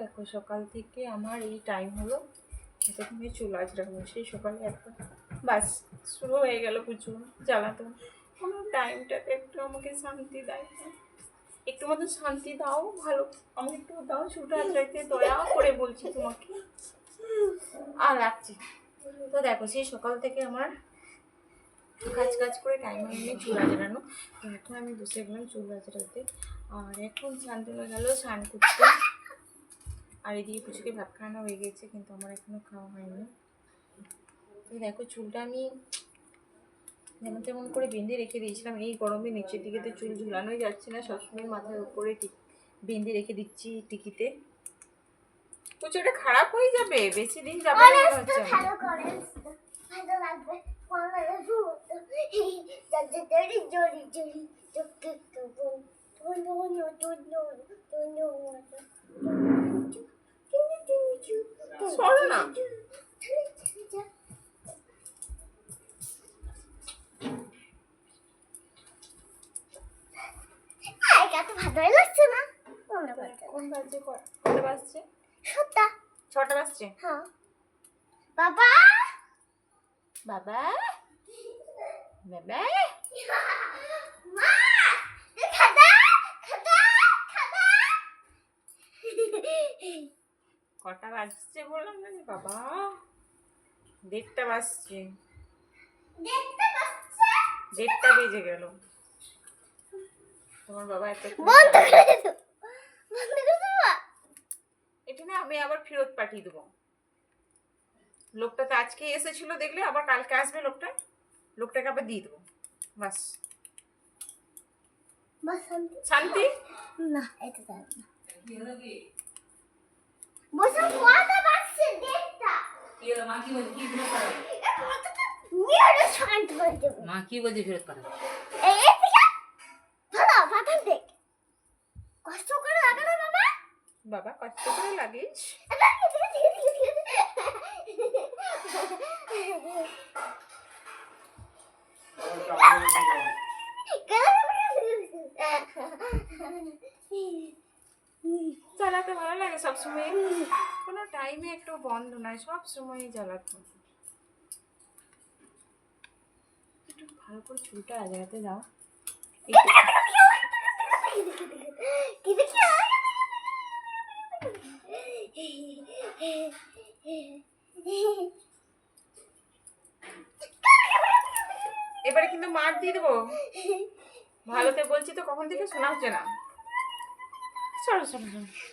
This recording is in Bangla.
দেখো, সকাল থেকে আমার এই টাইম হলো। এতক্ষণে চুল আজরাবো সেই সকালে একটা বাস, শুরু হয়ে গেল প্রচুর জ্বালাতো কোনো টাইমটাতে একটু আমাকে শান্তি দেয়। একটু মতো শান্তি দাও, ভালো। আমাকে একটু দাও, চুলটা আজরাইতে দয়া করে বলছি তোমাকে। আর রাখছি তো দেখো, সেই সকাল থেকে আমার কাজ কাজ করে টাইম হয়নি চুল আজরানো এখন আমি বসে গেলাম চুল আজরাতে আর এখন শান্তনু গেল, স্নান করতে। আর এদিকে পুচুকে ভাত খাওয়ানো হয়ে গেছে, কিন্তু আমার এখনও খাওয়া হয়নি। দেখো, চুলটা আমি যেমন তেমন করে বেঁধে রেখে দিয়েছিলাম। এই গরমে নিচের দিকে তো চুল ঝুলানোই যাচ্ছে না, সবসময় মাথার উপরে বেঁধে রেখে দিচ্ছি টিকিতে। পুচুটা খারাপ হয়ে যাবে, বেশি দিন যাবে না হচ্ছে সরো না। ভালোই লাগছে না। কোন বাজছে কটা বাজছে? সত্যা ছটা বাজছে? হ্যাঁ। বাবা! বাবা! বাবা! মা! খাদা! খাদা! খাদা! কটা বাজছে বললাম না যে বাবা? দেড়টা বাজছে। দেড়টা বেজে গেল। তোমার বাবা এত বন্ধ করে বন্ধ করে এটা না আমি আবার ফেরত পাঠিয়ে দেবো। লোকটা তো আজকে এসেছিল দেখলে আবার কালকে আসবে লোকটা। লোকটাকে আবার দিয়ে দেবো। বাস। বসন্ত শান্তি? না এটা না। মা কি বলছে? কি ফেরত পাঠাবে? হয়ে কষ্ট করে লাগা না বাবা? বাবা কষ্ট করে লাগিস। জ্বালাতে ভালো লাগে সবসময়। কোনো টাইমে একটু বন্ধ নয় সব সময় জ্বালাতে ভালো করে চুলটা দাও। এবারে কিন্তু মার দিয়ে দেবো। ভালোতে বলছি তো, কখন থেকে শোনা হচ্ছে না? সরো সরো সরো